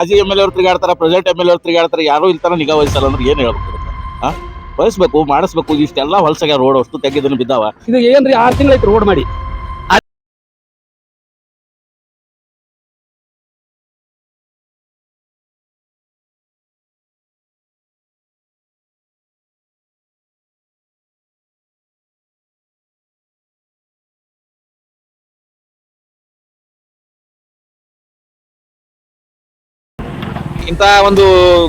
ಮಾಜಿ M L ಅವ್ರು ತಿರುಗಾಡ್ತಾರೆ present M L ಅವ್ರು ತಿರುಗಾಡ್ತಾರೆ ಯಾರು ಇಲ್ತಾರ ನಿಗಾ ವಹಿಸಲ್ಲ ಅಂದ್ರೆ ಏನ್ ಹೇಳ್ಬೇಕು? ಆ? ವಹಿಸ್ಬೇಕು, ಮಾಡಿಸ್ಬೇಕು, ಇಷ್ಟೆಲ್ಲ ಹೊಲಸಾಗ ರೋಡ್ ಅಷ್ಟು ತೆಗೆದನ್ನು ಬಿದ್ದಾವ. ಇದು ಏನ್ರಿ ಆರ್ ತಿಂಗಳೈತಿ ರೋಡ್ ಮಾಡಿ. ಇಂತ ಒಂದು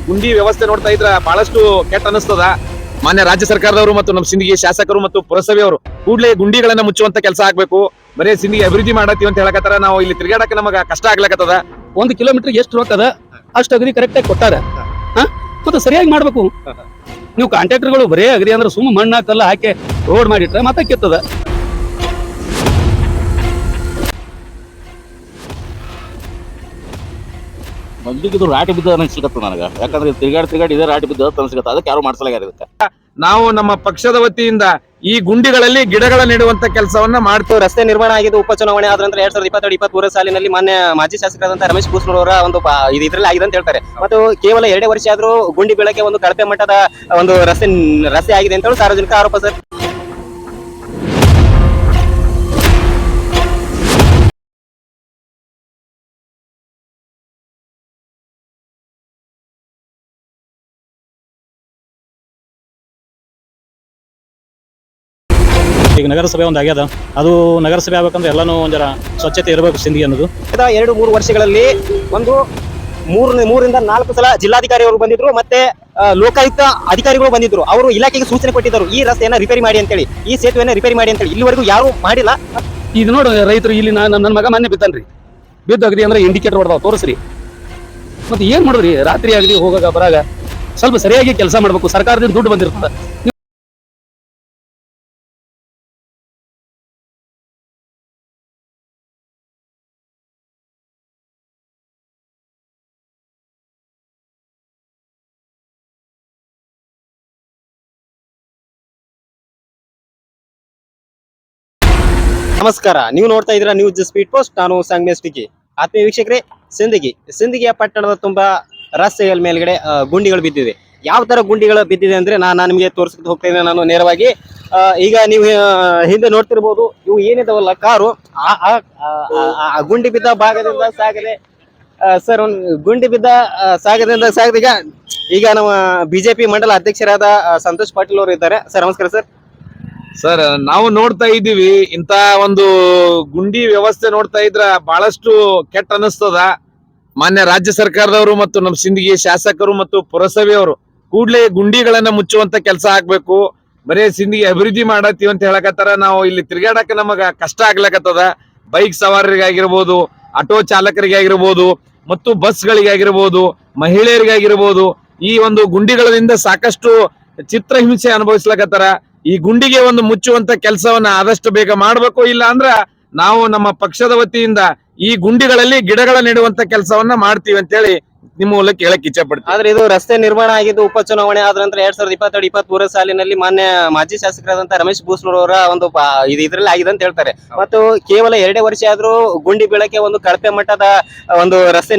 ಗುಂಡಿ ವ್ಯವಸ್ಥೆ ನೋಡ್ತಾ ಇದ್ರ ಬಹಳಷ್ಟು ಕೆಟ್ಟ ಅನಿಸ್ತದ ಮಾನ್ಯ ರಾಜ್ಯ ಸರ್ಕಾರದವರು ಮತ್ತು ನಮ್ಮ ಸಿಂಧಿಗೆ ಶಾಸಕರು ಮತ್ತು ಪುರಸಭೆಯವರು ಕೂಡಲೇ ಗುಂಡಿಗಳನ್ನ ಮುಚ್ಚುವಂತ ಕೆಲಸ ಆಗ್ಬೇಕು. ಬರೇ ಸಿಂಧಿಗೆ ಅಭಿವೃದ್ಧಿ ಮಾಡತ್ತೀವಿ ಅಂತ ಹೇಳಕತ್ತಾರ. ನಾವು ಇಲ್ಲಿ ತಿರುಗಾಡಕ್ಕೆ ನಮಗ ಕಷ್ಟ ಆಗ್ಲಕತ್ತದ. ಒಂದು ಕಿಲೋಮೀಟರ್ ಎಷ್ಟು ರೊಕ್ಕ ಅದ ಅಷ್ಟು ಅಗದಿ ಕರೆಕ್ಟ್ ಆಗಿ ಕೊಟ್ಟಾರ. ಮತ್ತೆ ಸರಿಯಾಗಿ ಮಾಡ್ಬೇಕು. ನೀವು ಕಾಂಟ್ರಾಕ್ಟರ್ಗಳು ಬರೇ ಅಗದಿ ಅಂದ್ರೆ ಸುಮ್ಮ ಮಣ್ಣು ಕಲ್ಲ ಹಾಕಿ ರೋಡ್ ಮಾಡಿಟ್ರೆ ಮತ್ತೆ ಕೆತ್ತದ. ಮಂದಿಗೆ ಇದು ರಾಟಿ ಬಿದ್ದ ಅನಿಸ್ಲಿಕತ್ತ ನನಗ. ಯಾಕಂದ್ರೆ ತಿರುಗಾಡಿ ತಿರುಗಾಡಿ ಇದೇ ರಾಟಿ ಬಿದ್ದ ಅನಿಸ್ಲಿಕತ್ತ ಅದಕ್ಕೆ ಯಾರು ಮಾಡ್ಸಲಾಗ್ಯಾರ ನಾವು ನಮ್ಮ ಪಕ್ಷದ ವತಿಯಿಂದ ಈ ಗುಂಡಿಗಳಲ್ಲಿ ಗಿಡಗಳ ನೆಡುವಂತ ಕೆಲಸವನ್ನ ಮಾಡ್ತೇವೆ. ರಸ್ತೆ ನಿರ್ಮಾಣ ಆಗಿದ್ದು ಉಪಚುನಾವಣೆ ಆದ್ರಂತ ನಂತರ ಎರಡ್ ಸಾವಿರದ ಇಪ್ಪತ್ತೆರಡು ಇಪ್ಪತ್ಮೂರು ಸಾಲಿನಲ್ಲಿ ಮಾನ್ಯ ಮಾಜಿ ಶಾಸಕರಾದಂತಹ ರಮೇಶ್ ಬೂಸ್ನೂರ್ ಅವರ ಒಂದು ಇದ್ರಲ್ಲಿ ಆಗಿದೆ ಅಂತ ಹೇಳ್ತಾರೆ. ಮತ್ತು ಕೇವಲ ಎರಡೇ ವರ್ಷ ಆದ್ರೂ ಗುಂಡಿ ಬೆಳಕ್ಕೆ ಒಂದು ಕಳಪೆ ಮಟ್ಟದ ಒಂದು ರಸ್ತೆ ರಸ್ತೆ ಆಗಿದೆ ಅಂತ ಹೇಳಿ ಸಾರ್ವಜನಿಕ ಆರೋಪ ಸರ್. ಈಗ ನಗರಸಭೆ ಒಂದು ಆಗ್ಯದ. ಅದು ನಗರಸಭೆ ಆಗ್ಬೇಕಂದ್ರೆ ಎಲ್ಲಾನು ಒಂದರ ಸ್ವಚ್ಛತೆ ಇರಬೇಕು ಸಿಂಧಿ ಅನ್ನೋದು. ಕಳೆದ ಎರಡು ಮೂರು ವರ್ಷಗಳಲ್ಲಿ ಒಂದು ಮೂರು ಮೂರಿಂದ ನಾಲ್ಕು ಸಲ ಜಿಲ್ಲಾಧಿಕಾರಿ ಅವರು ಬಂದಿದ್ರು ಮತ್ತೆ ಆ, ಲೋಕಾಯುಕ್ತ ಅಧಿಕಾರಿಗಳು ಬಂದಿದ್ರು. ಅವರು ಇಲಾಖೆಗೆ ಸೂಚನೆ ಕೊಟ್ಟಿದ್ದರು ಈ ರಸ್ತೆಯನ್ನ ರಿಪೇರಿ ಮಾಡಿ ಅಂತೇಳಿ ಈ ಸೇತುವೆಯನ್ನ ರಿಪೇರಿ ಮಾಡಿ ಅಂತೇಳಿ. ಇಲ್ಲಿವರೆಗೂ ಯಾರು ಮಾಡಿಲ್ಲ. ಇದು ನೋಡು ರೈತರು ಇಲ್ಲಿ ನಾನು ನನ್ನ ಮಗ ಮನ್ನೆ ಬಿತ್ತನ್ರಿ ಬಿದ್ದು ಅಗದಿ ಅಂದ್ರೆ ಇಂಡಿಕೇಟರ್ ಹೊಡೆದಾವ ತೋರಿಸ್ರಿ. ಮತ್ತೆ ಏನ್ ಮಾಡಿದ್ರಿ? ರಾತ್ರಿ ಆಗಲಿ ಹೋಗಾಗ ಬರಾಗ ಸ್ವಲ್ಪ ಸರಿಯಾಗಿ ಕೆಲಸ ಮಾಡ್ಬೇಕು ಸರ್ಕಾರದಿಂದ ದುಡ್ಡು ಬಂದಿರ್ತದ. ನಮಸ್ಕಾರ. ನೀವು ನೋಡ್ತಾ ಇದ್ದೀರಾ ನ್ಯೂಸ್ ಸ್ಪೀಡ್ ಪೋಸ್ಟ್ ನಾನು ಸಂಗಮೇಶ್ ಟಿಕಿ ಆತ್ಮೀಯ ವೀಕ್ಷಕರೇ, ಸಿಂದಗಿ. ಸಿಂದಗಿಯ ಪಟ್ಟಣದ ತುಂಬಾ ರಸ್ತೆಗಳ ಮೇಲ್ಗಡೆ ಗುಂಡಿಗಳು ಬಿದ್ದಿದೆ. ಯಾವ ತರ ಗುಂಡಿಗಳು ಬಿದ್ದಿದೆ ಅಂದ್ರೆ ನಾನು ನಿಮಗೆ ತೋರಿಸ್ಕೊಂಡು ಹೋಗ್ತೇನೆ ನಾನು ನೇರವಾಗಿ. ಈಗ ನೀವು ಹಿಂದೆ ನೋಡ್ತಿರ್ಬೋದು, ಇವು ಏನಿದಾವಲ್ಲ, ಕಾರು. ಆ ಗುಂಡಿ ಬಿದ್ದ ಭಾಗದಿಂದ ಸಾಗದೆ ಸರ್, ಒಂದು ಗುಂಡಿ ಬಿದ್ದ ಸಾಗದಿಂದ ಸಾಗದ, ಈಗ ನಮ್ಮ ಬಿಜೆಪಿ ಮಂಡಲ ಅಧ್ಯಕ್ಷರಾದ ಸಂತೋಷ್ ಪಾಟೀಲ್ ಅವರು ಇದ್ದಾರೆ. ಸರ್, ನಮಸ್ಕಾರ ಸರ್. ಸರ್, ನಾವು ನೋಡ್ತಾ ಇದ್ದೀವಿ. ಇಂತ ಒಂದು ಗುಂಡಿ ವ್ಯವಸ್ಥೆ ನೋಡ್ತಾ ಇದ್ರ ಬಹಳಷ್ಟು ಕೆಟ್ಟ ಅನಿಸ್ತದ. ಮಾನ್ಯ ರಾಜ್ಯ ಸರ್ಕಾರದವರು ಮತ್ತು ನಮ್ಮ ಸಿಂದಗಿ ಶಾಸಕರು ಮತ್ತು ಪುರಸಭೆಯವರು ಕೂಡಲೇ ಗುಂಡಿಗಳನ್ನ ಮುಚ್ಚುವಂತ ಕೆಲಸ ಆಗ್ಬೇಕು. ಬರೀ ಸಿಂದಗಿ ಅಭಿವೃದ್ಧಿ ಮಾಡತ್ತೀವಿ ಅಂತ ಹೇಳಕತ್ತಾರ. ನಾವು ಇಲ್ಲಿ ತಿರುಗಾಡಕ್ಕೆ ನಮಗ ಕಷ್ಟ ಆಗ್ಲಕತ್ತದ. ಬೈಕ್ ಸವಾರರಿಗಾಗಿರ್ಬೋದು, ಆಟೋ ಚಾಲಕರಿಗಾಗಿರ್ಬೋದು ಮತ್ತು ಬಸ್ಗಳಿಗಾಗಿರ್ಬೋದು, ಮಹಿಳೆಯರಿಗಾಗಿರ್ಬೋದು ಈ ಒಂದು ಗುಂಡಿಗಳಿಂದ ಸಾಕಷ್ಟು ಚಿತ್ರಹಿಂಸೆ ಅನುಭವಿಸ್ಲಕತ್ತಾರ. ಈ ಗುಂಡಿಗೆ ಒಂದು ಮುಚ್ಚುವಂತ ಕೆಲಸವನ್ನ ಆದಷ್ಟು ಬೇಗ ಮಾಡಬೇಕು ಇಲ್ಲ ಅಂದ್ರ ನಾವು ನಮ್ಮ ಪಕ್ಷದ ವತಿಯಿಂದ ಈ ಗುಂಡಿಗಳಲ್ಲಿ ಗಿಡಗಳ ನೆಡುವಂತ ಕೆಲಸವನ್ನ ಮಾಡ್ತೀವಿ ಅಂತೇಳಿ ನಿಮ್ಮ ಮೂಲಕ ಹೇಳಕ್ ಇಚ್ಛೆ ಪಡ್ತೀವಿ ಆದ್ರೆ ಇದು ರಸ್ತೆ ನಿರ್ಮಾಣ ಆಗಿದ್ದು ಉಪಚುನಾವಣೆ ಆದ ನಂತರ ಎರಡ್ ಸಾವಿರದ ಇಪ್ಪತ್ತೆರಡು ಇಪ್ಪತ್ಮೂರು ಸಾಲಿನಲ್ಲಿ ಮಾನ್ಯ ಮಾಜಿ ಶಾಸಕರಾದಂತಹ ರಮೇಶ್ ಬೂಸ್ನೂರ್ ಅವರ ಒಂದು ಇದರಲ್ಲಿ ಆಗಿದೆ ಅಂತ ಹೇಳ್ತಾರೆ. ಮತ್ತು ಕೇವಲ ಎರಡೇ ವರ್ಷ ಆದ್ರೂ ಗುಂಡಿ ಬೀಳಕ್ಕೆ ಒಂದು ಕಳಪೆ ಮಟ್ಟದ ಒಂದು ರಸ್ತೆ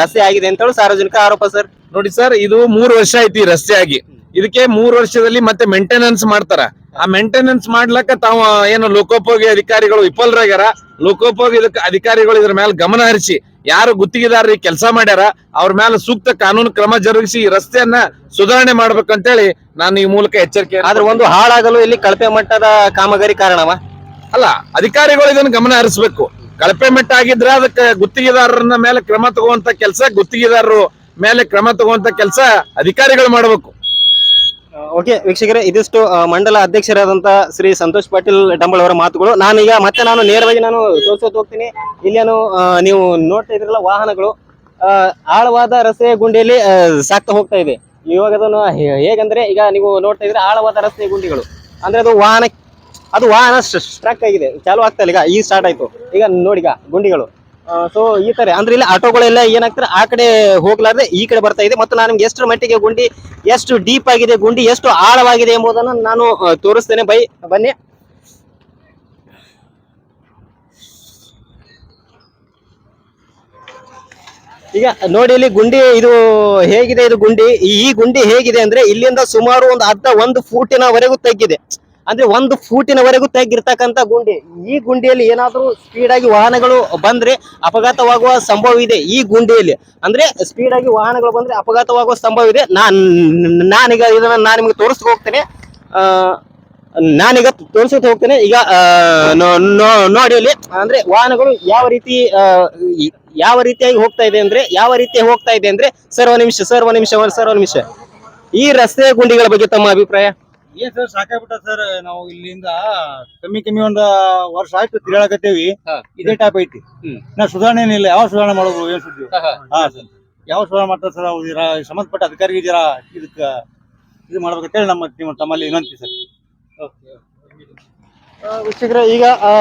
ರಸ್ತೆ ಆಗಿದೆ ಅಂತ ಹೇಳಿ ಸಾರ್ವಜನಿಕ ಆರೋಪ ಸರ್. ನೋಡಿ ಸರ್ ಇದು ಮೂರು ವರ್ಷ ಐತಿ ಈ ರಸ್ತೆ ಆಗಿ ಇದಕ್ಕೆ ಮೂರ್ ವರ್ಷದಲ್ಲಿ ಮತ್ತೆ ಮೇಂಟೆನೆನ್ಸ್ ಮಾಡ್ತಾರ. ಆ ಮೇಂಟೆನೆನ್ಸ್ ಮಾಡ್ಲಕ್ಕ ತಾವು ಏನು ಲೋಕೋಪಯೋಗಿ ಅಧಿಕಾರಿಗಳು ವಿಫಲರಾಗ್ಯಾರ. ಲೋಕೋಪಯೋಗಿ ಇದಕ್ಕೆ ಅಧಿಕಾರಿಗಳು ಇದ್ರ ಮೇಲೆ ಗಮನ ಹರಿಸಿ ಯಾರು ಗುತ್ತಿಗೆದಾರರಿಗೆ ಕೆಲಸ ಮಾಡ್ಯಾರ ಅವ್ರ ಮೇಲೆ ಸೂಕ್ತ ಕಾನೂನು ಕ್ರಮ ಜರುಗಿಸಿ ಈ ರಸ್ತೆಯನ್ನ ಸುಧಾರಣೆ ಮಾಡ್ಬೇಕಂತೇಳಿ ನಾನು ಈ ಮೂಲಕ ಎಚ್ಚರಿಕೆ ಆದ್ರೆ ಒಂದು ಹಾಳಾಗಲು ಇಲ್ಲಿ ಕಳಪೆ ಮಟ್ಟದ ಕಾಮಗಾರಿ ಕಾರಣವ? ಅಲ್ಲ ಅಧಿಕಾರಿಗಳು ಇದನ್ನ ಗಮನ ಹರಿಸ್ಬೇಕು. ಕಳಪೆ ಮಟ್ಟ ಆಗಿದ್ರೆ ಅದಕ್ಕೆ ಗುತ್ತಿಗೆದಾರರನ್ನ ಮೇಲೆ ಕ್ರಮ ತಗೋಂತ ಕೆಲಸ ಗುತ್ತಿಗೆದಾರರು ಮೇಲೆ ಕ್ರಮ ತಗೋಂತ ಕೆಲಸ ಅಧಿಕಾರಿಗಳು ಮಾಡಬೇಕು. ಓಕೆ ವೀಕ್ಷಕರೇ ಇದಿಷ್ಟು ಆ, ಮಂಡಲ ಅಧ್ಯಕ್ಷರಾದಂತ ಶ್ರೀ ಸಂತೋಷ್ ಪಾಟೀಲ್ ಡಂಬಳ್ ಅವರ ಮಾತುಗಳು. ನಾನು ಈಗ ಮತ್ತೆ ನಾನು ನೇರವಾಗಿ ನಾನು ತೋರಿಸೋದು ಹೋಗ್ತೀನಿ. ಇಲ್ಲೇನು ಆ, ನೀವು ನೋಡ್ತಾ ಇದ್ರಲ್ಲ ವಾಹನಗಳು. ಆಳವಾದ ರಸ್ತೆ ಗುಂಡಿಯಲ್ಲಿ ಸಾಕ್ತಾ ಹೋಗ್ತಾ ಇದೆ. ಇವಾಗ ಅದನ್ನು ಹೇಗಂದ್ರೆ ಈಗ ನೀವು ನೋಡ್ತಾ ಇದ್ರೆ ಆಳವಾದ ರಸ್ತೆ ಗುಂಡಿಗಳು. ಅಂದ್ರೆ ಅದು ವಾಹನ ಅದು ವಾಹನ ಸ್ಟ್ರಕ್ ಆಗಿದೆ. ಚಾಲು ಆಗ್ತಾ ಇಲ್ಲ. ಈಗ ಈ ಸ್ಟಾರ್ಟ್ ಆಯ್ತು. ಈಗ ನೋಡಿ ಈಗ ಗುಂಡಿಗಳು. ಸೊ ಈ ತರ ಅಂದ್ರೆ ಇಲ್ಲಿ ಆಟೋಗಳೆಲ್ಲ ಏನಾಗ್ತಾರೆ, ಆ ಕಡೆ ಹೋಗ್ಲಾರ್ದೆ ಈ ಕಡೆ ಬರ್ತಾ ಇದೆ. ಮತ್ತು ನಾನು ನಿಮ್ಗೆ ಎಷ್ಟು ಮಟ್ಟಿಗೆ ಗುಂಡಿ, ಎಷ್ಟು ಡೀಪ್ ಆಗಿದೆ ಗುಂಡಿ, ಎಷ್ಟು ಆಳವಾಗಿದೆ ಎಂಬುದನ್ನು ನಾನು ತೋರಿಸ್ತೇನೆ. ಬೈ, ಬನ್ನಿ. ಈಗ ನೋಡಿ ಇಲ್ಲಿ ಗುಂಡಿ, ಇದು ಹೇಗಿದೆ, ಇದು ಗುಂಡಿ? ಈ ಗುಂಡಿ ಹೇಗಿದೆ ಅಂದ್ರೆ ಇಲ್ಲಿಂದ ಸುಮಾರು ಒಂದು ಅರ್ಧ, ಒಂದು ಫೂಟಿನವರೆಗೂ ತಗ್ಗಿದೆ. ಅಂದ್ರೆ ಒಂದು ಫೂಟಿನವರೆಗೂ ತಗ್ಗಿರ್ತಕ್ಕಂತ ಗುಂಡಿ. ಈ ಗುಂಡಿಯಲ್ಲಿ ಏನಾದರೂ ಸ್ಪೀಡ್ ಆಗಿ ವಾಹನಗಳು ಬಂದ್ರೆ ಅಪಘಾತವಾಗುವ ಸಂಭವ ಇದೆ ಈ ಗುಂಡಿಯಲ್ಲಿ. ಅಂದ್ರೆ ಸ್ಪೀಡ್ ಆಗಿ ವಾಹನಗಳು ಬಂದ್ರೆ ಅಪಘಾತವಾಗುವ ಸಂಭವ ಇದೆ ನಾನ್, ನಾನೀಗ ಇದನ್ನ ನಾನು ನಿಮ್ಗೆ ತೋರಿಸ್ತಾ ಹೋಗ್ತೇನೆ. ನಾನೀಗ ತೋರಿಸ್ಕೊತ ಹೋಗ್ತೇನೆ. ಈಗ ನೋಡಿ ಅಲ್ಲಿ ಅಂದ್ರೆ ವಾಹನಗಳು ಯಾವ ರೀತಿ ಯಾವ ರೀತಿಯಾಗಿ ಹೋಗ್ತಾ ಇದೆ ಅಂದ್ರೆ, ಯಾವ ರೀತಿ ಹೋಗ್ತಾ ಇದೆ ಅಂದ್ರೆ, ಸರ್ವ ನಿಮಿಷ ಸರ್ವ ನಿಮಿಷ ಸರ್ವ ನಿಮಿಷ. ಈ ರಸ್ತೆ ಗುಂಡಿಗಳ ಬಗ್ಗೆ ತಮ್ಮ ಅಭಿಪ್ರಾಯ? ಏನ್ ಸರ್ ಸಾಕಾಗ್ಬಿಟ್ಟ ಸರ್? ನಾವು ಇಲ್ಲಿಂದ ಕಮ್ಮಿ ಕಮ್ಮಿ ಒಂದ್ ವರ್ಷ ಆಯ್ತು ತಿರುಗಾಡಕತ್ತೇವಿ. ಇದೇ ಟೈಪ್ ಐತಿ. ನಾ ಸುಧಾರಣೆ ಏನಿಲ್ಲ ಯಾವ ಸುಧಾರಣೆ ಮಾಡೋದು ಏನ್ ಸುದ್ದಿ? ಹಾ ಸರ್. ಯಾವ ಸುಧಾರಣೆ ಮಾಡ್ತಾರೆ ಸರ್ ಅವ್ರು ಇರ- ಸಂಬಂಧಪಟ್ಟ ಅಧಿಕಾರಿಗೆ ಇದೀರಾ? ಇದಕ್ಕ ಇದು ಮಾಡ್ಬೇಕಂತೇಳಿ ನಮ್ಮ ನಿಮ್ಮ ತಮ್ಮಲ್ಲಿ ವಿನಂತಿ ಸರ್. ವೀಕ್ಷಕರ ಈಗ ಆ,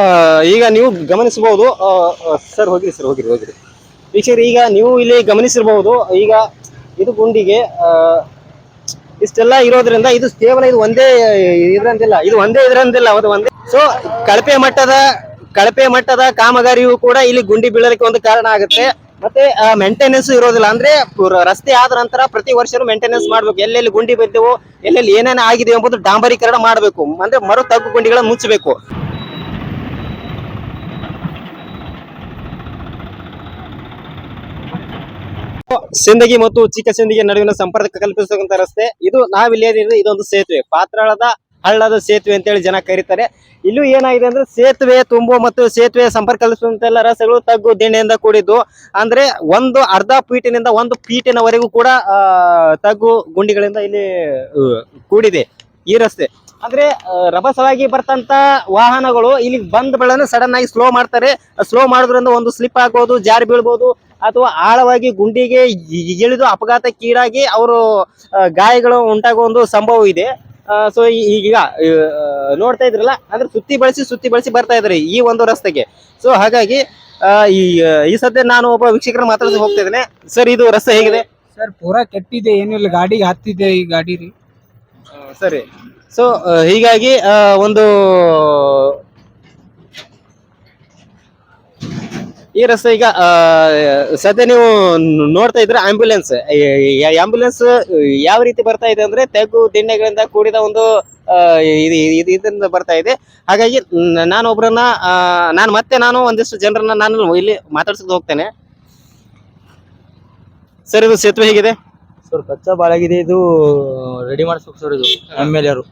ಈಗ ನೀವು ಗಮನಿಸಬಹುದು ಸರ್ ಹೋಗಿರಿ ಸರ್ ಹೋಗಿರಿ ಹೋಗಿರಿ. ವೀಕ್ಷಕರ ಈಗ ನೀವು ಇಲ್ಲಿ ಗಮನಿಸಿರಬಹುದು ಈಗ ಇದು ಗುಂಡಿಗೆ ಇಷ್ಟೆಲ್ಲ ಇರೋದ್ರಿಂದ ಇದು ಕೇವಲ ಇದು ಒಂದೇ ಇದ್ರಂತಿಲ್ಲ, ಇದು ಒಂದೇ ಇದ್ರಂತಿಲ್ಲ, ಅದು ಒಂದೇ. ಸೊ ಕಳಪೆ ಮಟ್ಟದ ಕಳಪೆ ಮಟ್ಟದ ಕಾಮಗಾರಿಯು ಕೂಡ ಇಲ್ಲಿ ಗುಂಡಿ ಬೀಳಲಿಕ್ಕೆ ಒಂದು ಕಾರಣ ಆಗುತ್ತೆ. ಮತ್ತೆ ಮೇಂಟೆನೆನ್ಸ್ ಇರೋದಿಲ್ಲ. ಅಂದ್ರೆ ರಸ್ತೆ ಆದ ನಂತರ ಪ್ರತಿ ವರ್ಷನೂ ಮೇಂಟೆನೆನ್ಸ್ ಮಾಡ್ಬೇಕು. ಎಲ್ಲೆಲ್ಲಿ ಗುಂಡಿ ಬಿದ್ದೆವು, ಎಲ್ಲೆಲ್ಲಿ ಏನೇನು ಆಗಿದೆ ಎಂಬುದು ಡಾಂಬರೀಕರಣ ಮಾಡಬೇಕು. ಅಂದ್ರೆ ಮರು ತಗ್ಗು ಗುಂಡಿಗಳನ್ನು ಮುಚ್ಚಬೇಕು ಸಿಂದಗಿ ಮತ್ತು ಚಿಕ್ಕ ಸಿಂದಗಿ ನಡುವಿನ ಸಂಪರ್ಕ ಕಲ್ಪಿಸತಕ್ಕಂತ ರಸ್ತೆ. ಇದು ನಾವಿಲ್ಲಿ ಇದೊಂದು ಸೇತುವೆ. ಪಾತ್ರಾಳದ ಹಳ್ಳದ ಸೇತುವೆ ಅಂತೇಳಿ ಜನ ಕರೀತಾರೆ. ಇಲ್ಲೂ ಏನಾಗಿದೆ ಅಂದ್ರೆ ಸೇತುವೆ ತುಂಬು ಮತ್ತು ಸೇತುವೆ ಸಂಪರ್ಕ ಕಲ್ಪಿಸುವಂತೆಲ್ಲ ರಸ್ತೆಗಳು ತಗ್ಗು ದಿಣ್ಣೆಯಿಂದ ಕೂಡಿದ್ದು. ಅಂದ್ರೆ ಒಂದು ಅರ್ಧ ಪೀಟಿನಿಂದ ಒಂದು ಪೀಟಿನವರೆಗೂ ಕೂಡ ತಗ್ಗು ಗುಂಡಿಗಳಿಂದ ಇಲ್ಲಿ ಕೂಡಿದೆ ಈ ರಸ್ತೆ. ಅಂದ್ರೆ ರಭಸವಾಗಿ ಬರ್ತಂತ ವಾಹನಗಳು ಇಲ್ಲಿ ಬಂದ ಬೆಳೆನ ಸಡನ್ ಆಗಿ ಸ್ಲೋ ಮಾಡ್ತಾರೆ. ಸ್ಲೋ ಮಾಡೋದ್ರಿಂದ ಒಂದು ಸ್ಲಿಪ್ ಆಗ್ಬೋದು, ಜಾರಿ ಬೀಳ್ಬೋದು. ಅಥವಾ ಆಳವಾಗಿ ಗುಂಡಿಗೆ ಇಳಿದು ಅಪಘಾತಕ್ಕೀಡಾಗಿ ಅವರು ಗಾಯಗಳು ಉಂಟಾಗುವ ಒಂದು ಸಂಭವ ಇದೆ. ಸೊ ಈಗ ನೋಡ್ತಾ ಇದ್ರಲ್ಲ ಅಂದ್ರೆ ಸುತ್ತಿ ಬಳಸಿ ಸುತ್ತಿ ಬಳಸಿ ಬರ್ತಾ ಇದ್ರಿ ಈ ಒಂದು ರಸ್ತೆಗೆ. ಸೊ ಹಾಗಾಗಿ ಈ ಈ ಸದ್ಯ ನಾನು ಒಬ್ಬ ವೀಕ್ಷಕರ ಮಾತಾಡ್ತಾ ಹೋಗ್ತಾ ಇದ್ದೇನೆ. ಸರ್ ಇದು ರಸ್ತೆ ಹೇಗಿದೆ? ಸರ್ ಪೂರಾ ಕೆಟ್ಟಿದೆ ಏನಿಲ್ಲ ಗಾಡಿಗೆ ಹತ್ತಿದೆ ಈ ಗಾಡಿ ರೀ. ಸರಿ. ಸೊ ಹೀಗಾಗಿ ಒಂದು ಈ ರಸ್ತೆ ಈಗ ಸದ್ಯ ನೀವು ನೋಡ್ತಾ ಇದ್ರೆ ಆಂಬ್ಯುಲೆನ್ಸ್ ಆಂಬ್ಯುಲೆನ್ಸ್ ಯಾವ ರೀತಿ ಬರ್ತಾ ಇದೆ ಅಂದ್ರೆ ತೆಗ್ಗು ದಿಣ್ಣೆಗಳಿಂದ ಕೂಡಿದ ಒಂದು ಇದರಿಂದ ಬರ್ತಾ ಇದೆ. ಹಾಗಾಗಿ ನಾನು ಒಬ್ರನ್ನ ನಾನು ಮತ್ತೆ ನಾನು ಒಂದಿಷ್ಟು ಜನರನ್ನ ನಾನು ಇಲ್ಲಿ ಮಾತಾಡ್ಸಕ್ ಹೋಗ್ತೇನೆ. ಸರ್ ಇದು ಸೇತುವೆ ಹೇಗಿದೆ? ಸರ್ ಕಚ್ಚಾ ಬಾಳಾಗಿದೆ. ಇದು ರೆಡಿ ಮಾಡಿಸ್ಬೇಕು ಸರ್ ಇದು ಎಂ ಎಲ್ ಎರು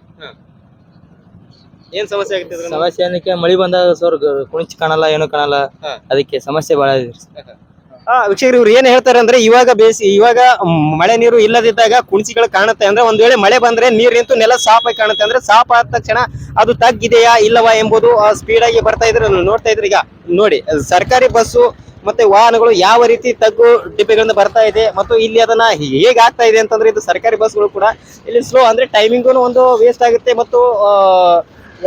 ಏನ್ ಸಮಸ್ಯೆ ಆಗುತ್ತೆ ಇದ್ರಿಂದ? ಸಮಸ್ಯೆ ಏನಕ್ಕೆ ಮಳಿ ಬಂದಾಗ ಸರ್ ಕುಣಿಚ್ ಕಾಣಲ್ಲ ಏನು ಕಾಣಲ್ಲ ಹಾ. ಅದಕ್ಕೆ ಸಮಸ್ಯೆ ಬಹಳ ಇದೆ ಆ ವೀಕ್ಷಕರು ಇವ್ರು ಏನ್ ಹೇಳ್ತಾರೆ ಅಂದ್ರೆ ಇವಾಗ ಬೇಸಿ ಇವಾಗ ಮ್, ಮಳೆ ನೀರು ಇಲ್ಲದಿದ್ದಾಗ ಕುಣಿಸಿಗಳು ಕಾಣುತ್ತೆ ಅಂದ್ರೆ ಒಂದ್ ವೇಳೆ ಮಳೆ ಬಂದ್ರೆ ನೀರ್ ನಿಂತು ನೆಲ ಸಾಫ್ ಆಗಿ ಕಾಣುತ್ತೆ ಅಂದ್ರೆ ಸಾಫ್ ಆದ ತಕ್ಷಣ ಅದು ತಗ್ಗಿದೆಯಾ ಇಲ್ಲವಾ ಎಂಬುದು ಸ್ಪೀಡ್ ಆಗಿ ಬರ್ತಾ ಇದ್ರೆ ನೋಡ್ತಾ ಇದ್ರೆ ಈಗ ನೋಡಿ ಸರ್ಕಾರಿ ಬಸ್ಸು ಮತ್ತೆ ವಾಹನಗಳು ಯಾವ ರೀತಿ ತಗ್ಗು ಡಿಬ್ಬೆಗಳಿಂದ ಬರ್ತಾ ಇದೆ ಮತ್ತು ಇಲ್ಲಿ ಅದನ್ನ ಹೇಗೆ ಆಗ್ತಾ ಇದೆ ಅಂತಂದ್ರೆ ಇದು ಸರ್ಕಾರಿ ಬಸ್ಗಳು ಕೂಡ ಇಲ್ಲಿ ಸ್ಲೋ ಅಂದ್ರೆ ಟೈಮಿಂಗ್ ಒಂದು ವೇಸ್ಟ್ ಆಗುತ್ತೆ ಮತ್ತು ಆ,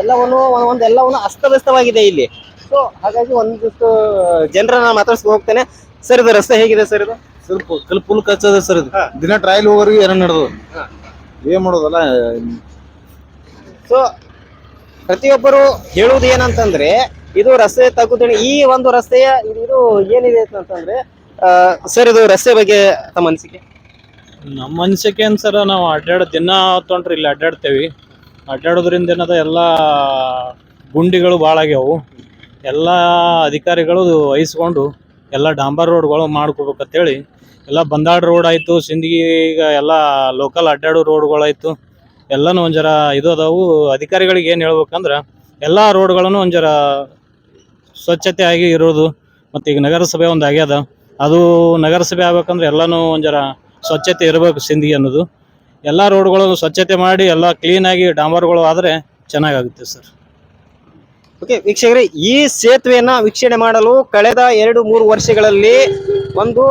ಎಲ್ಲವನ್ನು ಒಂದು ಎಲ್ಲವನ್ನು ಅಸ್ತವ್ಯಸ್ತವಾಗಿದೆ ಇಲ್ಲಿ. ಸೊ ಹಾಗಾಗಿ ಒಂದಿಷ್ಟು ಜನರನ್ನ ಮಾತಾಡ್ಸ್ಕೊಂಡು ಹೋಗ್ತೇನೆ. ಸರ್ ಇದು ರಸ್ತೆ ಹೇಗಿದೆ ಸರ್ ಇದು? ಸ್ವಲ್ಪ ಕಲ್ ಫುಲ್ ಕಚ್ಚದ ಸರ್ ಇದು. ದಿನ ಟ್ರಯಲ್ ಹೋಗೋರಿಗೆ ಏನೋ ನಡೆದು ಏನ್ ಮಾಡೋದಲ್ಲ ಸೊ ಪ್ರತಿಯೊಬ್ಬರು ಹೇಳುವುದು ಏನಂತಂದ್ರೆ ಇದು ರಸ್ತೆ ತಗ್ಗುದಣಿ ಈ ಒಂದು ರಸ್ತೆಯ ಇದು ಏನಿದೆ ಅಂತಂದ್ರೆ ಸರ್ ಇದು ರಸ್ತೆ ಬಗ್ಗೆ ತಮ್ಮ ಅನಿಸಿಕೆ? ನಮ್ಮ ಅನಿಸಿಕೆ ಸರ್ ನಾವು ಅಡ್ಡಾಡ ದಿನ ತೊಗೊಂಡ್ರೆ ಇಲ್ಲಿ ಅಡ್ಡಾಡ್ತೇವಿ ಅಡ್ಡಾಡೋದ್ರಿಂದ ಏನದ ಎಲ್ಲ ಗುಂಡಿಗಳು ಭಾಳ ಆಗ್ಯಾವು. ಎಲ್ಲ ಅಧಿಕಾರಿಗಳು ವಹಿಸ್ಕೊಂಡು ಎಲ್ಲ ಡಾಂಬರ್ ರೋಡ್ಗಳು ಮಾಡ್ಕೋಬೇಕಂತೇಳಿ ಎಲ್ಲ ಬಂದಾಡ್ ರೋಡ್ ಆಯಿತು, ಸಿಂದಗಿ ಈಗ ಎಲ್ಲ ಲೋಕಲ್ ಅಡ್ಡಾಡೋ ರೋಡ್ಗಳಾಯಿತು ಎಲ್ಲನೂ ಒಂಜರ ಜರ ಇದು ಅದಾವು. ಅಧಿಕಾರಿಗಳಿಗೆ ಏನು ಹೇಳ್ಬೇಕಂದ್ರೆ ಎಲ್ಲ ರೋಡ್ಗಳನ್ನು ಒಂಜರ ಜರ ಸ್ವಚ್ಛತೆ ಆಗಿ ಇರೋದು ಮತ್ತು ಈಗ ನಗರಸಭೆ ಒಂದು ಆಗ್ಯದ. ಅದು ನಗರಸಭೆ ಆಗ್ಬೇಕಂದ್ರೆ ಎಲ್ಲನೂ ಒಂಜರ ಜರ ಸ್ವಚ್ಛತೆ ಇರಬೇಕು ಸಿಂದಗಿ ಅನ್ನೋದು. ಎಲ್ಲ ರೋಡ್ಗಳನ್ನು ಸ್ವಚ್ಛತೆ ಮಾಡಿ, ಎಲ್ಲ ಕ್ಲೀನಾಗಿ ಡಾಂಬರ್ಗಳು ಆದರೆ ಚೆನ್ನಾಗಾಗುತ್ತೆ ಸರ್. ಓಕೆ ವೀಕ್ಷಕರೇ, ಈ ಸೇತುವೆಯನ್ನು ವೀಕ್ಷಣೆ ಮಾಡಲು ಕಳೆದ ಎರಡು, ಮೂರು ವರ್ಷಗಳಲ್ಲಿ ಒಂದು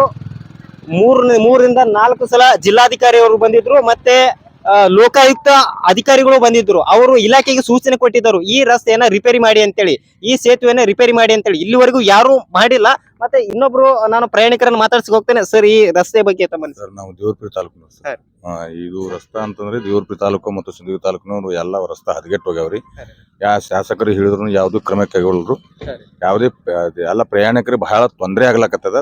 ಮೂರ್, ಮೂರರಿಂದ ನಾಲ್ಕು ಸಲ ಜಿಲ್ಲಾಧಿಕಾರಿಯವರು ಬಂದಿದ್ರು, ಮತ್ತೆ ಲೋಕಾಯುಕ್ತ ಅಧಿಕಾರಿಗಳು ಬಂದಿದ್ರು. ಅವರು ಇಲಾಖೆಗೆ ಸೂಚನೆ ಕೊಟ್ಟಿದ್ದರು, ಈ ರಸ್ತೆಯನ್ನ ರಿಪೇರಿ ಮಾಡಿ ಅಂತೇಳಿ, ಈ ಸೇತುವೆಯನ್ನ ರಿಪೇರಿ ಮಾಡಿ ಅಂತೇಳಿ. ಇಲ್ಲಿವರೆಗೂ ಯಾರು ಮಾಡಿಲ್ಲ ಮತ್ತೆ ಇನ್ನೊಬ್ರು ನಾನು ಪ್ರಯಾಣಿಕರನ್ನು ಮಾತಾಡ್ಸಕ್ ಹೋಗ್ತೇನೆ. ಸರ್ ಈ ರಸ್ತೆ ಬಗ್ಗೆ ತಮ್ಮ ಸರ್ ನಾವು ದೇವ್ರಪುರಿ ತಾಲೂಕು ಸರ್. ಇದು ರಸ್ತಾ ಅಂತಂದ್ರೆ ದೇವ್ರಪುರಿ ತಾಲೂಕು ಮತ್ತು ಸಿಂದಗಿ ತಾಲೂಕಿನವರು ಎಲ್ಲ ರಸ್ತಾ ಹದಗೆಟ್ಟು ಹೋಗ್ಯಾವ್ರಿ ಯಾ ಶಾಸಕರು ಹೇಳಿದ್ರು ಯಾವ್ದು ಕ್ರಮ ಕೈಗೊಳ್ಳರು. ಯಾವುದೇ ಎಲ್ಲ ಪ್ರಯಾಣಿಕರಿಗೆ ಬಹಳ ತೊಂದರೆ ಆಗ್ಲಕತ್ತದ.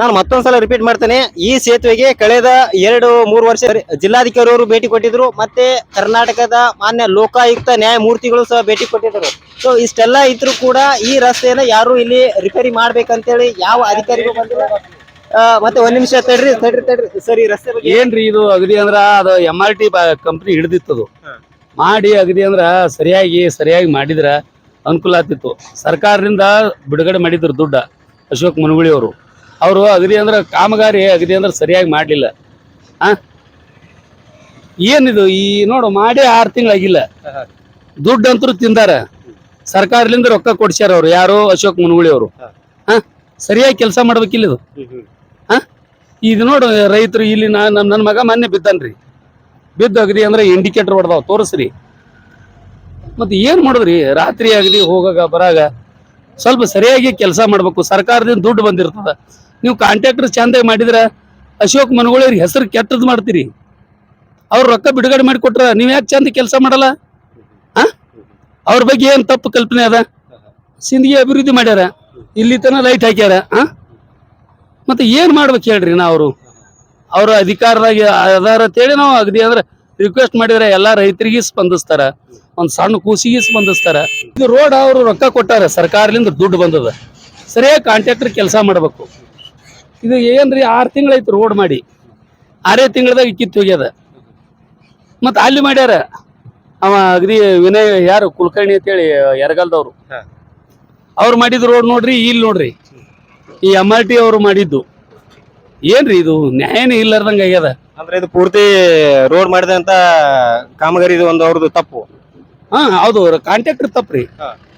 ನಾನು ಮತ್ತೊಂದ್ಸಲ ರಿಪೀಟ್ ಮಾಡ್ತೇನೆ. ಈ ಸೇತುವೆಗೆ ಕಳೆದ ಎರಡು ಮೂರು ವರ್ಷ ಜಿಲ್ಲಾಧಿಕಾರಿಯವರು ಭೇಟಿ ಕೊಟ್ಟಿದ್ರು. ಮತ್ತೆ ಕರ್ನಾಟಕದ ಮಾನ್ಯ ಲೋಕಾಯುಕ್ತ ನ್ಯಾಯಮೂರ್ತಿಗಳು ಸಹ ಭೇಟಿ ಕೊಟ್ಟಿದ್ರು ಸೊ ಇಷ್ಟೆಲ್ಲ ಇದ್ರು ಕೂಡ ಈ ರಸ್ತೆಯನ್ನ ಯಾರು ಇಲ್ಲಿ ರಿಪೇರಿ ಮಾಡ್ಬೇಕಂತೇಳಿ ಯಾವ ಅಧಿಕಾರಿಗೂ ಬಂದಿಲ್ಲ. ಮತ್ತೆ ಒಂದ್ ನಿಮಿಷ ತಡ್ರಿ ತಡ್ರಿ ತಡ್ರಿ. ಸರಿ ರಸ್ತೆ ಬಗ್ಗೆ ಏನ್ರಿ ಇದು ಅಗದಿ ಅಂದ್ರ ಅದು ಎಂ ಆರ್ ಟಿ ಕಂಪ್ನಿ ಹಿಡಿದಿತ್ತದು. ಮಾಡಿ ಅಗದಿ ಅಂದ್ರ ಸರಿಯಾಗಿ ಸರಿಯಾಗಿ ಮಾಡಿದ್ರ ಅನುಕೂಲ ಆಗ್ತಿತ್ತು. ಸರ್ಕಾರದಿಂದ ಬಿಡುಗಡೆ ಮಾಡಿದ್ರು ದುಡ್ಡ ಅಶೋಕ್ ಮುನಗುಳಿ ಅವರು. ಅವರು ಅಗದಿ ಅಂದ್ರ ಕಾಮಗಾರಿ ಅಗದಿ ಅಂದ್ರ ಸರಿಯಾಗಿ ಮಾಡಲಿಲ್ಲ. ಆ? ಏನಿದು ಈ ನೋಡು ಮಾಡಿ ಆರು ತಿಂಗಳಾಗಿಲ್ಲ. ದುಡ್ಡು ಅಂತರು ತಿಂದಾರ. ಸರ್ಕಾರದಿಂದ ರೊಕ್ಕ ಕೊಡ್ಸ್ಯಾರ ಅವ್ರು ಯಾರು? ಅಶೋಕ್ ಮುನಗುಳಿ ಅವರು. ಸರಿಯಾಗಿ ಕೆಲಸ ಮಾಡ್ಬೇಕಿಲ್ಲ ಇದು ಇದು ನೋಡು ರೈತರು ಇಲ್ಲಿ ನಾ ನಮ್ಮ ನನ್ನ ಮಗ ಮೊನ್ನೆ ಬಿದ್ದಾನ್ರಿ. ಬಿದ್ದು ಅಗದಿ ಅಂದ್ರೆ ಇಂಡಿಕೇಟರ್ ಹೊಡೆದಾವ್, ತೋರಿಸ್ರಿ. ಮತ್ತೆ ಏನ್ ಮಾಡುದ್ರಿ? ರಾತ್ರಿ ಅಗದಿ ಹೋಗಾಗ, ಬರಾಗ ಸ್ವಲ್ಪ ಸರಿಯಾಗಿ ಕೆಲಸ ಮಾಡ್ಬೇಕು. ಸರ್ಕಾರದಿಂದ ದುಡ್ಡು ಬಂದಿರ್ತದ. ನೀವು ಕಾಂಟ್ರಾಕ್ಟರ್ ಚಂದ ಮಾಡಿದ್ರ ಅಶೋಕ್ ಮನಗಳಿವ್ರಿಗೆ ಹೆಸರು ಕೆಟ್ಟದ್ ಮಾಡ್ತೀರಿ. ಅವ್ರ ರೊಕ್ಕ ಬಿಡುಗಡೆ ಮಾಡಿ ಕೊಟ್ರ ನೀವ್ ಯಾಕೆ ಚಂದ ಕೆಲಸ ಮಾಡಲ್ಲ? ಆ ಅವ್ರ ಬಗ್ಗೆ ಏನ್ ತಪ್ಪು ಕಲ್ಪನೆ ಅದ? ಸಿಂದಗಿ ಅಭಿವೃದ್ಧಿ ಮಾಡ್ಯಾರ? ಇಲ್ಲಿ ತನಕ ಲೈಟ್ ಹಾಕ್ಯಾರ ಹಾಂ ಮತ್ತೆ ಏನ್ ಮಾಡ್ಬೇಕು ಹೇಳ್ರಿ ನಾ ಅವರು ಅವ್ರ ಅಧಿಕಾರದಾಗ ಅದಾರ ಅಂತೇಳಿ ನಾವು ಅಗದಿ ಅಂದ್ರೆ ರಿಕ್ವೆಸ್ಟ್ ಮಾಡಿದ್ರೆ ಎಲ್ಲಾ ರೈತರಿಗೆ ಸ್ಪಂದಿಸ್ತಾರ, ಒಂದ್ ಸಣ್ಣ ಕೂಸಿಗೆ ಸ್ಪಂದಿಸ್ತಾರ. ಇದು ರೋಡ್ ಅವರು ರೊಕ್ಕ ಕೊಟ್ಟಾರ, ಸರ್ಕಾರದಿಂದ ದುಡ್ಡು ಬಂದದ. ಸರಿಯಾಗಿ ಕಾಂಟ್ರಾಕ್ಟರ್ ಕೆಲಸ ಮಾಡ್ಬೇಕು. ಇದು ಏನ್ರಿ ಆರ್ ತಿಂಗಳೈತಿ ರೋಡ್ ಮಾಡಿ. ಆರೇ ತಿಂಗಳದಾಗ ಕಿತ್ತು ಹೋಗ್ಯದ. ಮತ್ತ ಅಲ್ಲಿ ಮಾಡ್ಯಾರ. ಅವ ಅಗದಿ ವಿನಯ್ ಯಾರು ಕುಲಕರ್ಣಿ ಅಂತೇಳಿ ಎರಗಲ್ದವ್ರು ಅವ್ರು ಮಾಡಿದ ರೋಡ್ ನೋಡ್ರಿ ಇಲ್ಲಿ ನೋಡ್ರಿ. ಈ ಎಂ ಆರ್ ಟಿ ಅವರು ಮಾಡಿದ್ದು. ಏನ್ರಿ ಇದು? ನ್ಯಾಯನೇ ಇಲ್ಲಾರ್ದಂಗ ಆಗ್ಯದ. ಅಂದ್ರೆ ಇದು ಪೂರ್ತಿ ರೋಡ್ ಮಾಡಿದಂತ ಕಾಮಗಾರಿ ಇದು ಒಂದು ಅವ್ರದ್ದು ತಪ್ಪು. ಹಾ ಹೌದು ಕಾಂಟ್ರಾಕ್ಟರ್ ತಪ್ಪ್ರಿ.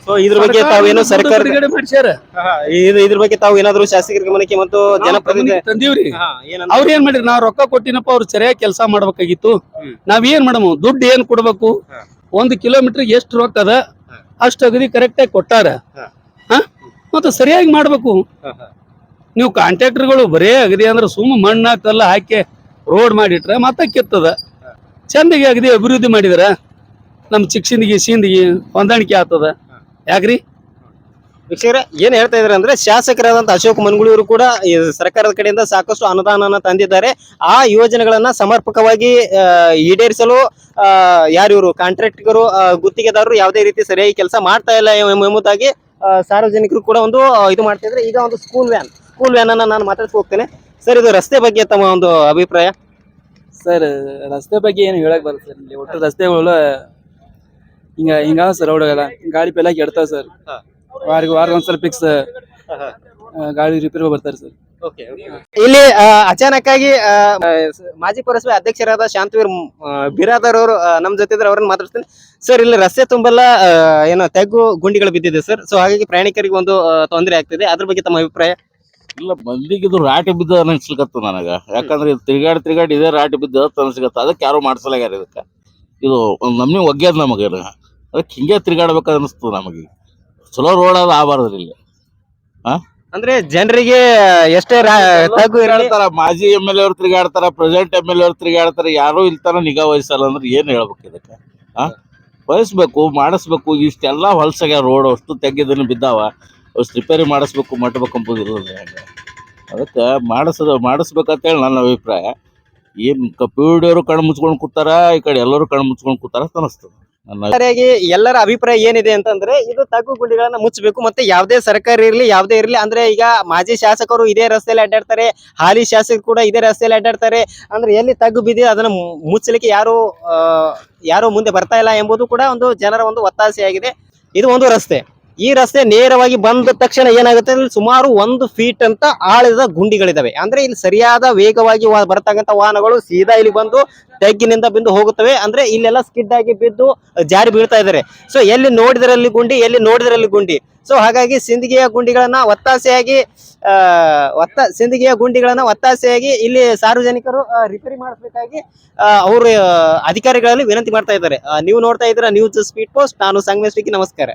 ಸೊ ಇದ್ರ ಬಗ್ಗೆ ತಾವೇನು ಸರ್ಕಾರ ಬಿಡುಗಡೆ ಮಾಡ್ಸ್ಯಾರ. ಇದು ಇದ್ರ ಬಗ್ಗೆ ತಾವು ಏನಾದ್ರು ಶಾಸಕರ ಗಮನಕ್ಕೆ ಮತ್ತು ಜನಪ್ರತಿನಿಧಿ ಗಮನಕ್ಕೆ ತಂದೀವ್ರಿ. ಹಾ, ಏನಂತ- ಅವ್ರ ಏನ್ ಮಾಡಿರಿ ನಾವ್ ರೊಕ್ಕ ಕೊಟ್ಟಿನಪ್ಪ ಅವ್ರು ಸರಿಯಾಗಿ ಕೆಲಸ ಮಾಡ್ಬೇಕಾಗಿತ್ತು. ನಾವ್ ಏನ್ ಮಾಡಮ್? ದುಡ್ಡು ಏನ್ ಕೊಡ್ಬೇಕು? ಒಂದ್ ಕಿಲೋಮೀಟರ್ ಎಷ್ಟು ರೊಕ್ಕ ಅದ ಅಷ್ಟು ಅಗದಿ ಕರೆಕ್ಟ್ ಆಗಿ ಕೊಟ್ಟಾರ. ಮತ್ತೆ ಸರಿಯಾಗಿ ಮಾಡ್ಬೇಕು. ನೀವು ಕಾಂಟ್ರಾಕ್ಟರ್ಗಳು ಬರೇ ಅಗದಿ ಅಂದ್ರೆ ಸುಮ್ಮ ಮಣ್ಣ ಕಲ್ಲ ಹಾಕಿ ರೋಡ್ ಮಾಡಿಟ್ರೆ ಮತ್ತೆ ಕೆತ್ತದ. ಚಂದಿಗೆ ಅಗದಿ ಅಭಿವೃದ್ಧಿ ಮಾಡಿದ್ರ ನಮ್ಮ ಚಿಕ್ಸಿಂದಿಗೆ ಸಿಂದಿಗೆ ಹೊಂದಾಣಿಕೆ ಆಗ್ತದ. ಯಾಕ್ರಿ? ವೀಕ್ಷಕರ ಏನ್ ಹೇಳ್ತಾ ಇದಾರೆ ಅಂದ್ರೆ ಶಾಸಕರಾದಂತ ಅಶೋಕ್ ಮನ್ಗುಳಿಯವರು ಕೂಡ ಈ ಸರ್ಕಾರದ ಕಡೆಯಿಂದ ಸಾಕಷ್ಟು ಅನುದಾನನ ತಂದಿದ್ದಾರೆ. ಆ ಯೋಜನೆಗಳನ್ನ ಸಮರ್ಪಕವಾಗಿ ಈಡೇರಿಸಲು ಯಾರಿವರು ಕಾಂಟ್ರಾಕ್ಟ್ಗರು ಗುತ್ತಿಗೆದಾರರು ಯಾವುದೇ ರೀತಿ ಸರಿಯಾಗಿ ಕೆಲಸ ಮಾಡ್ತಾ ಇಲ್ಲ ಎಂಬ- ಎಂಬುದಾಗಿ ಸಾರ್ವಜನಿಕರು ಕೂಡ ಒಂದು ಇದು ಮಾಡ್ತಾ ಇದ್ರೆ ಈಗ ಒಂದು ಸ್ಕೂಲ್ ವ್ಯಾನ್ ಸ್ಕೂಲ್ ವ್ಯಾನ್ ಅನ್ನ ನಾನು ಮಾತಾಡ್ತ ಹೋಗ್ತೇನೆ. ಸರ್ ಇದು ರಸ್ತೆ ಬಗ್ಗೆ ತಮ್ಮ ಒಂದು ಅಭಿಪ್ರಾಯ? ಸರ್ ರಸ್ತೆ ಬಗ್ಗೆ ಏನು ಹೇಳಕ್ ಬರುತ್ತೆ ಸರ್ ಇಲ್ಲಿ ಒಟ್ಟು ರಸ್ತೆಗಳು ಹಿಂಗ ಹಿಂಗ ಸರ್ ರೋಡ್ಗೆಲ್ಲ ಗಾಡಿ ಪೆಲ್ಲ ಕೆಡ್ತಾವ ಸರ್ ವಾರಿಗೆ ವಾರ ಒಂದ್ಸಲ ಫಿಕ್ಸ್ ಗಾಡಿ ರಿಪೇರಿ ಬರ್ತಾರೆ ಸರ್. ಇಲ್ಲಿ ಅಚಾನಕ್ ಆಗಿ ಮಾಜಿ ಪುರಸಭೆ ಅಧ್ಯಕ್ಷರಾದ ಶಾಂತವೀರ್ ಬಿರಾದರ್ ಅವರು ನಮ್ ಜೊತೆ ಇದ್ರೆ ಅವ್ರನ್ನ ಮಾತಾಡ್ತೀನಿ. ಸರ್ ಇಲ್ಲಿ ರಸ್ತೆ ತುಂಬೆಲ್ಲ ಏನೋ ತೆಗ್ಗು ಗುಂಡಿಗಳು ಬಿದ್ದಿದೆ ಸರ್ ಸೊ ಹಾಗಾಗಿ ಪ್ರಯಾಣಿಕರಿಗೆ ಒಂದು ತೊಂದರೆ ಆಗ್ತಿದೆ. ಅದ್ರ ಬಗ್ಗೆ ತಮ್ಮ ಅಭಿಪ್ರಾಯ? ಇಲ್ಲ ಮಂದಿಗೆ ಇದು ರಾಟಿ ಬಿದ್ದ ಅನ್ಸ್ಲಿಕತ್ತ ನನಗ. ಯಾಕಂದ್ರೆ ಇದು ತಿರ್ಗಾಡಿ ತಿರ್ಗಾಡಿ ಇದೇ ರಾಟಿ ಬಿದ್ದ ಅನ್ಸ್ಲಿಕತ್ತ. ಅದಕ್ಕೆ ಯಾರು ಮಾಡ್ಸಲಾಗ್ಯಾರ ಇದಕ್ಕೆ? ಇದು ಒಂದ್ ನಮ್ನಿ ಒಗ್ಗ್ಯದ ನಮಗೆ ಅದಕ್ಕೆ ಹಿಂಗೆ ತಿರ್ಗಾಡ್ಬೇಕು ಅನಿಸ್ತದ ನಮಗೆ. ಚಲೋ ರೋಡ್ ಅದು ಆಗಬಾರ್ದ್ರಿ ಇಲ್ಲಿ. ಅಂದ್ರೆ ಜನರಿಗೆ ಎಷ್ಟೇ ತಗ್ಗು ತಿರ್ಗಾಡ್ತಾರ ಮಾಜಿ ಎಂ ಎಲ್ ಅವ್ರು ತಿರ್ಗಾಡ್ತಾರ ಪ್ರೆಸೆಂಟ್ ಎಂ ಎಲ್ ಅವ್ರು ತಿರುಗಾಡ್ತಾರ ಯಾರು ಇಲ್ತಾರ ನಿಗಾ ವಹಿಸಲ್ಲ ಅಂದ್ರೆ ಏನ್ ಹೇಳ್ಬೇಕು ಇದಕ್ಕೆ? ಆ? ವಹಿಸ್ಬೇಕು ಮಾಡಿಸ್ಬೇಕು ಇಷ್ಟೆಲ್ಲ ಹೊಲ್ಸಾಗ ರೋಡ್ ಅಷ್ಟು ತೆಗ್ಗಿದನ್ನು ಬಿದ್ದಾವ ಅಷ್ಟು ರಿಪೇರಿ ಮಾಡಿಸ್ಬೇಕು ಮಟ್ಬೇಕು ಅದಕ್ಕ ಅದಕ್ಕೆ ಮಾಡಿಸೋದು ಮಾಡಿಸ್ಬೇಕಂತೇಳಿ ನನ್ನ ಅಭಿಪ್ರಾಯ ಏನ್ ಕಪ್ಪಿಡಿಯವರು ಕಣ್ಣು ಮುಚ್ಕೊಂಡು ಕೂತಾರ ಈ ಕಡೆ ಎಲ್ಲರೂ ಕಣ್ಣು ಮುಚ್ಕೊಂಡು ಕೂತಾರ ಅಂತ ಅನಿಸ್ತದೆ. ಸರಿಯಾಗಿ ಎಲ್ಲರ ಅಭಿಪ್ರಾಯ ಏನಿದೆ ಅಂತಂದ್ರೆ ಇದು ತಗ್ಗು ಗುಂಡಿಗಳನ್ನ ಮುಚ್ಚಬೇಕು ಮತ್ತೆ ಯಾವುದೇ ಸರ್ಕಾರ ಇರಲಿ, ಯಾವುದೇ ಇರ್ಲಿ, ಅಂದ್ರೆ ಈಗ ಮಾಜಿ ಶಾಸಕರು ಇದೇ ರಸ್ತೆಯಲ್ಲಿ ಅಡ್ಡಾಡ್ತಾರೆ, ಹಾಲಿ ಶಾಸಕರು ಕೂಡ ಇದೇ ರಸ್ತೆಯಲ್ಲಿ ಅಡ್ಡಾಡ್ತಾರೆ, ಅಂದ್ರೆ ಎಲ್ಲಿ ತಗ್ಗು ಬಿದ್ದಿದೆ ಅದನ್ನ ಮುಚ್ಚಲಿಕ್ಕೆ ಯಾರು ಯಾರು ಮುಂದೆ ಬರ್ತಾ ಇಲ್ಲ ಎಂಬುದು ಕೂಡ ಒಂದು ಜನರ ಒಂದು ಒತ್ತಾಸೆಯಾಗಿದೆ. ಇದು ಒಂದು ರಸ್ತೆ. ಈ ರಸ್ತೆ ನೇರವಾಗಿ ಬಂದ ತಕ್ಷಣ ಏನಾಗುತ್ತೆ? ಅಂದ್ರೆ ಸುಮಾರು ಒಂದು ಫೀಟ್ ಅಂತ ಆಳದ ಗುಂಡಿಗಳಿದಾವೆ. ಅಂದ್ರೆ ಇಲ್ಲಿ ಸರಿಯಾದ ವೇಗವಾಗಿ ಬರ್ತಕ್ಕಂಥ ವಾಹನಗಳು ಸೀದಾ ಇಲ್ಲಿ ಬಂದು ತೆಗ್ಗಿನಿಂದ ಬಿಂದು ಹೋಗುತ್ತವೆ. ಅಂದ್ರೆ ಇಲ್ಲೆಲ್ಲ ಸ್ಕಿಡ್ ಆಗಿ ಬಿದ್ದು ಜಾರಿ ಬೀಳ್ತಾ ಇದ್ದಾರೆ ಸೊ ಎಲ್ಲಿ ನೋಡಿದ್ರಲ್ಲಿ ಗುಂಡಿ, ಎಲ್ಲಿ ನೋಡಿದ್ರಲ್ಲಿ ಗುಂಡಿ? ಸೊ ಹಾಗಾಗಿ ಸಿಂದಿಗೆಯ ಗುಂಡಿಗಳನ್ನ ಒತ್ತಾಸೆಯಾಗಿ ಒತ್ತ, ಸಿಂದಿಗೆಯ ಗುಂಡಿಗಳನ್ನ ಒತ್ತಾಸೆಯಾಗಿ ಇಲ್ಲಿ ಸಾರ್ವಜನಿಕರು ರಿಪೇರಿ ಮಾಡಿಸ್ಬೇಕಾಗಿ ಅವರು ಅಧಿಕಾರಿಗಳಲ್ಲಿ ವಿನಂತಿ ಮಾಡ್ತಾ ಇದ್ದಾರೆ. ನೀವು ನೋಡ್ತಾ ಇದ್ದೀರಾ ನ್ಯೂಸ್ ಸ್ಪೀಡ್ ಪೋಸ್ಟ್ ನಾನು ಸಂಗಮೇಶ್ ನಮಸ್ಕಾರ.